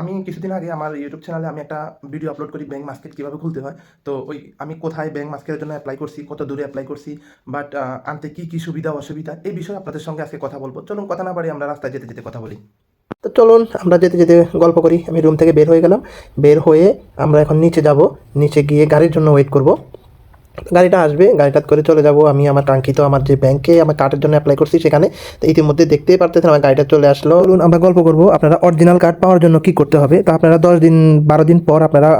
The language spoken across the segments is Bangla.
আমি কিছুদিন আগে আমার ইউটিউব চ্যানেলে আমি একটা ভিডিও আপলোড করি ব্যাংক মাস্কেট কীভাবে খুলতে হয়। তো ওই আমি কোথায় ব্যাংক মাস্কেটের জন্য অ্যাপ্লাই করছি, কত দূরে অ্যাপ্লাই করছি বাট আনতে কী কী সুবিধা, অসুবিধা, এই বিষয়ে আপনাদের সঙ্গে আজকে কথা বলব। চলুন কথা না পারি আমরা রাস্তায় যেতে যেতে কথা বলি। তো চলুন আমরা যেতে যেতে গল্প করি। আমি রুম থেকে বের হয়ে গেলাম। বের হয়ে আমরা এখন নিচে যাব। নিচে গিয়ে গাড়ির জন্য ওয়েট করব। গাড়িটা আসবে গাড়িটা করে চলে যাব। আমি আমার কাঙ্ক্ষিত আমার যে ব্যাংকে আমার কার্ডের জন্য অ্যাপ্লাই করছি সেখানে, তো ইতিমধ্যে দেখতেই পারতেছেন আমার গাড়িটা চলে আসলো। আমরা গল্প করব আপনারা অরিজিনাল কার্ড পাওয়ার জন্য কি করতে হবে। তা আপনারা দশ দিন, বারো দিন পর আপনারা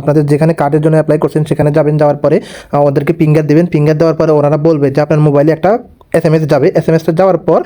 আপনাদের যেখানে কার্ডের জন্য অ্যাপ্লাই করছেন সেখানে যাবেন, যাওয়ার পরে ওদেরকে ফিঙ্গার দেবেন। ফিঙ্গার দেওয়ার পরে ওনারা বলবে যে আপনার মোবাইলে একটা এস এম এস যাবে। এস এম এসটা যাওয়ার পর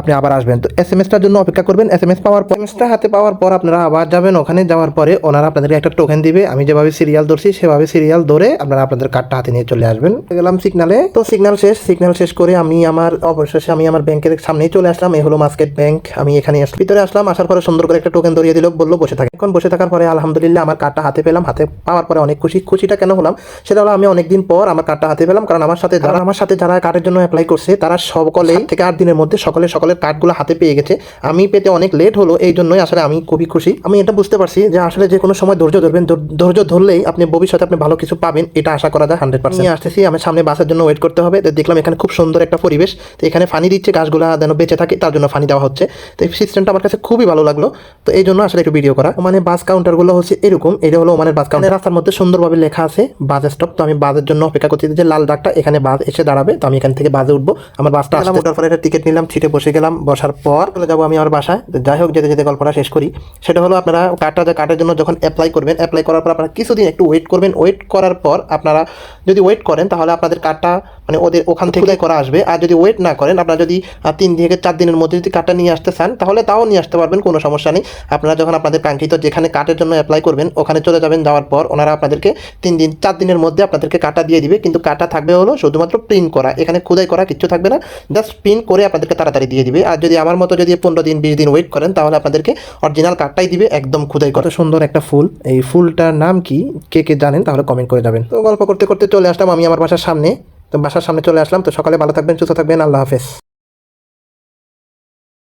আপনি আবার আসবেন। তো এস এম এসটার জন্য অপেক্ষা করবেন। এস এম এস পাওয়ার পর এসএমএসটা হাতে পাওয়ার পর আপনারা আবার যাবেন। ওখানে যাওয়ার পরে ওনারা আপনাদেরকে একটা টোকেন দিবে। আমি যেভাবে সিরিয়াল ধরছি, সেভাবে সিরিয়াল ধরে আপনারা আপনাদের কার্ডটা হাতে নিয়ে চলে আসবেন। গেলাম সিগনালে তো সিগন্যাল শেষ। সিগন্যাল শেষ করে আমি আমার, অবশেষে আমি আমার ব্যাংকের সামনেই চলে আসলাম। এই হলো মার্কেট ব্যাংক আমি এখানে আসলাম ভিতরে আসলাম। আসার পরে সুন্দর করে একটা টোকেন ধরিয়ে দিল। বলল, বসে থাকে। এখন বসে থাকার পরে আলহামদুলিল্লাহ আমার কার্ডটা হাতে পেলাম। হাতে পাওয়ার পরে অনেক খুশি। খুশিটা কেন হলাম? সেটা হলো আমি অনেকদিন পর আমার কার্ডটা হাতে পেলাম। কারণ আমার সাথে যারা আমার সাথে যারা কার্ডের জন্য অ্যাপ্লাই করছে তারা সকলেই থেকে আট দিনের মধ্যে সকলে সকলের কার্ডগুলো হাতে পেয়ে গেছে। আমি পেতে অনেক লেট হলো এই জন্যই আসলে আমি খুবই খুশি। আমি এটা বুঝতে পারছি যে আসলে যে কোনো সময় ধৈর্য ধরবেন ধৈর- ধৈর্য ধরলেই আপনি ভবিষ্যতে আপনি ভালো কিছু পাবেন এটা আশা করা যায় হান্ড্রেড পার্সেন্ট আসতেছি আমি সামনে বাসের জন্য ওয়েট করতে হবে। তো দেখলাম এখানে খুব সুন্দর একটা পরিবেশ। তো এখানে ফানি দিচ্ছে গাছগুলো যেন বেঁচে থাকে তার জন্য ফানি দেওয়া হচ্ছে। তো এই সিস্টেমটা আমার কাছে খুবই ভালো লাগল। তো এই জন্য আসলে একটু ভিডিও করা। মানে বাস কাউন্টারগুলো হচ্ছে এরকম এটা হলো ওমানের বাস কাউন্টার রাস্তার মধ্যে সুন্দরভাবে লেখা আছে বাস স্টপ তো আমি বাসের জন্য অপেক্ষা করছি যে লাল ডাকটা এখানে বাস এসে দাঁড়াবে। তো আমি এখান থেকে বাসে উঠবো। আমার বাসটা আসলাম ওঠার পরে একটা টিকিট নিলাম সিটে বসে গেলাম বসার পর চলে যাব আমি আমার বাসায়। তো যাই হোক যেতে যেতে গল্পটা শেষ করি। সেটা হলো আপনারা কার্ডটা যে কার্ডের জন্য যখন অ্যাপ্লাই করবেন অ্যাপ্লাই করার পর আপনারা কিছুদিন একটু ওয়েট করবেন। ওয়েট করার পর আপনারা যদি ওয়েট করেন তাহলে আপনাদের কার্ডটা মানে ওদের ওখান থেকে করা আসবে। আর যদি ওয়েট না করেন আপনারা যদি তিন থেকে চার দিনের মধ্যে যদি কার্ডটা নিয়ে আসতে চান তাহলে তাও নিয়ে আসতে পারবেন কোনো সমস্যা নেই। আপনারা যখন আপনাদের কাঙ্ক্ষিত যেখানে কার্ডের জন্য অ্যাপ্লাই করবেন ওখানে চলে যাবেন যাওয়ার পর ওনারা আপনাদেরকে তিন দিন চার দিনের মধ্যে আপনাদেরকে কার্ডটা দিয়ে দিবে। কিন্তু কার্ডটা থাকবে হলো শুধুমাত্র প্রিন্ট করা। এখানে খুদাই করা কিচ্ছু থাকবে না। জাস্ট প্রিন্ট করে আপনাদেরকে তাড়াতাড়ি দিয়ে দিবে। আর যদি আমার মতো যদি পনেরো দিন বিশ দিন ওয়েট করেন তাহলে আপনাদেরকে অরিজিনাল কার্ডটাই দিবে একদম খুদাই কত সুন্দর একটা ফুল। এই ফুলটার নাম কি? কে কে জানেন? তাহলে কমেন্ট করে যাবেন। তো গল্প করতে করতে চলে আসলাম আমি আমার বাসার সামনে। তো বাসার সামনে চলে আসলাম। তো সকালে ভালো থাকবেন সুস্থ থাকবেন। আল্লাহ হাফেজ।